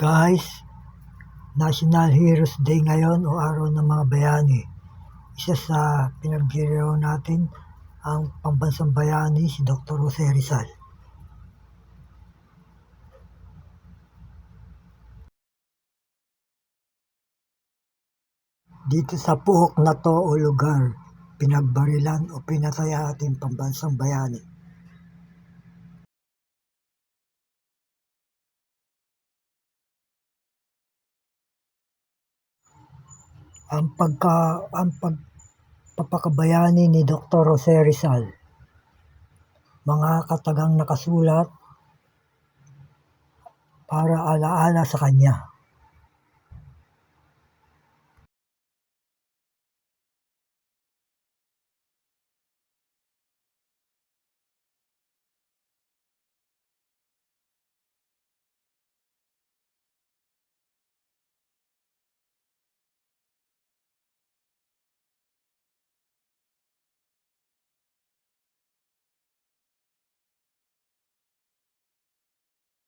Guys, National Heroes Day ngayon o Araw ng mga Bayani. Isa sa pinagdiriwang natin ang pambansang bayani si Dr. Jose Rizal. Dito sa puhok na to o lugar, pinagbarilan o pinatay ang ating pambansang bayani. Ang pagka ang pagpapakabayani ni Dr. Jose Rizal. Mga katagang nakasulat para alaala sa kanya.